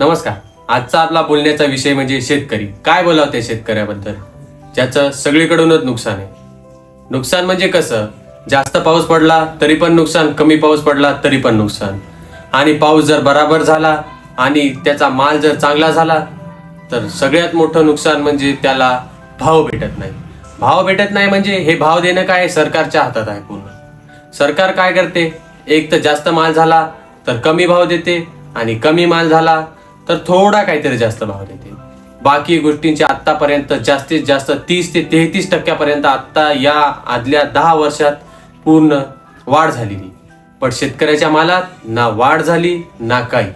नमस्कार. आजचा आपला बोलण्याचा विषय म्हणजे शेतकरी. काय बोलावं त्या शेतकऱ्याबद्दल? ज्याचं सगळीकडूनच नुकसान आहे. नुकसान म्हणजे कसं? जास्त पाऊस पडला तरी पण नुकसान. कमी पाऊस पडला तरी पण नुकसान. आणि पाऊस जर बराबर झाला आणि त्याचा माल जर चांगला झाला तर सगळ्यात मोठं नुकसान म्हणजे त्याला भाव भेटत नाही. भाव भेटत नाही म्हणजे हे भाव देणं काय सरकारच्या हातात आहे पूर्ण. सरकार काय करते? एक तर जास्त माल झाला तर कमी भाव देते. आणि कमी माल झाला तर थोडा काहीतरी जास्त भाव देतील. बाकी गोष्टींचे आत्तापर्यंत जास्तीत जास्त तीस ते तेहतीस टक्क्यापर्यंत आत्ता या आदल्या दहा वर्षात पूर्ण वाढ झालेली. पण शेतकऱ्याच्या मालात ना वाढ झाली ना काही.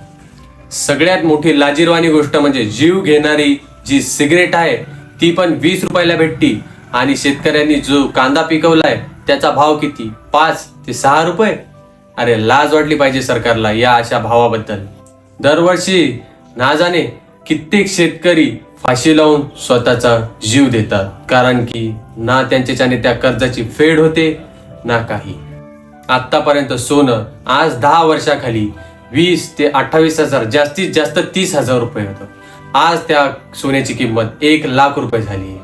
सगळ्यात मोठी लाजीरवाणी गोष्ट म्हणजे जीव घेणारी जी सिगरेट आहे ती पण वीस रुपयाला भेटती. आणि शेतकऱ्यांनी जो कांदा पिकवलाय त्याचा भाव किती? पाच ते सहा रुपये? अरे लाज वाटली पाहिजे सरकारला या अशा भावाबद्दल. दरवर्षी ना जाणे कित्येक शेतकरी फाशी लावून स्वतःचा जीव देतात. कारण की ना त्यांच्याच्याने त्या कर्जाची फेड होते ना काही. आतापर्यंत सोनं आज दहा वर्षाखाली वीस ते अठ्ठावीस हजार जास्तीत जास्त तीस हजार रुपये होतं. आज त्या सोन्याची किंमत एक लाख रुपये झाली आहे.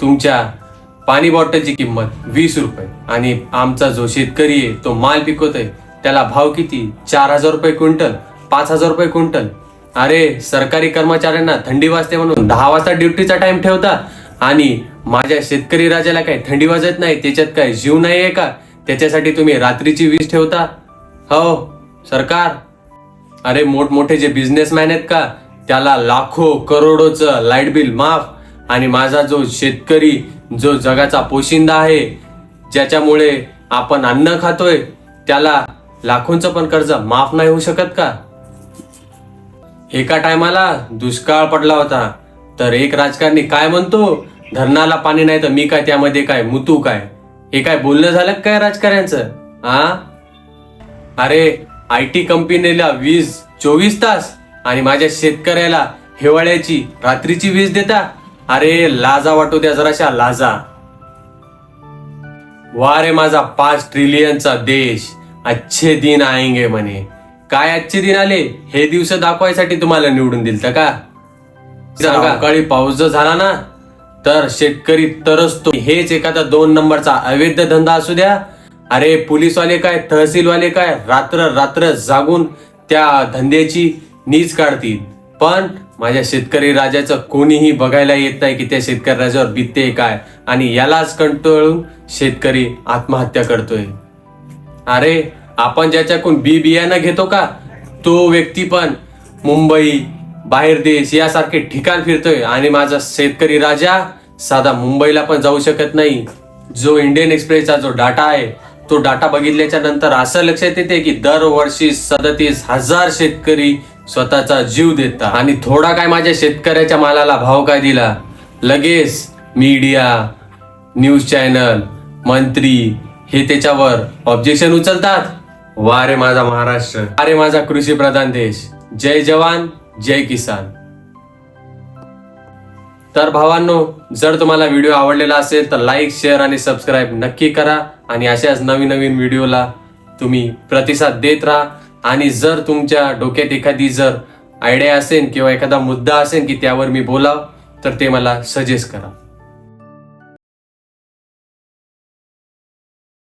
तुमच्या पाणी बॉटलची किंमत वीस रुपये. आणि आमचा जो शेतकरी आहे तो माल पिकवतोय त्याला भाव किती? चार हजार रुपये क्विंटल पाच हजार रुपये क्विंटल. अरे सरकारी कर्मचाऱ्यांना थंडी वाजते म्हणून दहा वाजता ड्युटीचा टाइम ठेवता. आणि माझ्या शेतकरी राजाला काय थंडी वाजत नाही त्याच्यात काय जीव नाही आहे का? त्याच्यासाठी तुम्ही रात्रीची वीज ठेवता? हो सरकार. अरे मोठमोठे जे बिझनेसमॅन आहेत का त्याला लाखो करोडोचं लाइट बिल माफ. आणि माझा जो शेतकरी जो जगाचा पोशिंदा आहे ज्याच्यामुळे आपण अन्न खातोय त्याला लाखोंचं पण कर्ज माफ नाही होऊ शकत का? एका टायमाला दुष्काळ पडला होता. तर एक राजकारणी काय म्हणतो? धरणाला पाणी नाही तर मी काय त्यामध्ये काय? मुतू काय? हे काय बोलणं झालं काय राजकारण्याचं? आ? अरे आय टी कंपनीला वीज चोवीस तास आणि माझ्या शेतकऱ्याला हिवाळ्याची रात्रीची वीज देता? अरे लाजा वाटू द्या जराशा लाजा. वा रे माझा पाच ट्रिलियनचा देश. अच्छे दिन आएंगे म्हणे. काय आजचे दिन आले हे दिवस दाखवायसाठी तुम्हाला निवडून दिलत का? सांगा अवकाळी पाऊस जर झाला ना तर शेतकरी तरसतो. हेच एखादा दोन नंबरचा अवैध धंदा असू द्या. अरे पोलीसवाले काय तहसीलवाले काय रात्र रात्र जागून त्या धंद्याची नीच काढतील. पण माझ्या शेतकरी राजाचं कोणीही बघायला येत नाही की त्या शेतकरी राजावर बितते काय. आणि यालाच कंटाळून शेतकरी आत्महत्या करतोय. अरे आपण ज्याच्याकडून बी बियाणं घेतो का तो व्यक्ती पण मुंबई बाहेर देश यासारखे ठिकाण फिरतोय आणि माझा शेतकरी राजा साधा मुंबईला पण जाऊ शकत नाही. जो इंडियन एक्सप्रेसचा जो डाटा आहे तो डाटा बघितल्याच्या नंतर असं लक्षात येते की दरवर्षी सदतीस हजार शेतकरी स्वतःचा जीव देतात. आणि थोडा काय माझ्या शेतकऱ्याच्या मालाला भाव काय दिला? लगेच मीडिया न्यूज चॅनल मंत्री हे त्याच्यावर ऑब्जेक्शन उचलतात. वारे माझा महाराष्ट्र अरे माझा कृषी प्रधान देश. जय जवान जय किसान. तर भावांनो जर तुम्हाला व्हिडिओ आवडलेला असेल तर लाईक शेअर आणि सबस्क्राईब नक्की करा आणि अशाच नवीन नवीन व्हिडिओला तुम्ही प्रतिसाद देत राहा. आणि जर तुमच्या डोक्यात एखादी जर आयडिया असेल किंवा एखादा मुद्दा असेल की त्यावर मी बोलाव तर ते मला सजेस्ट करा.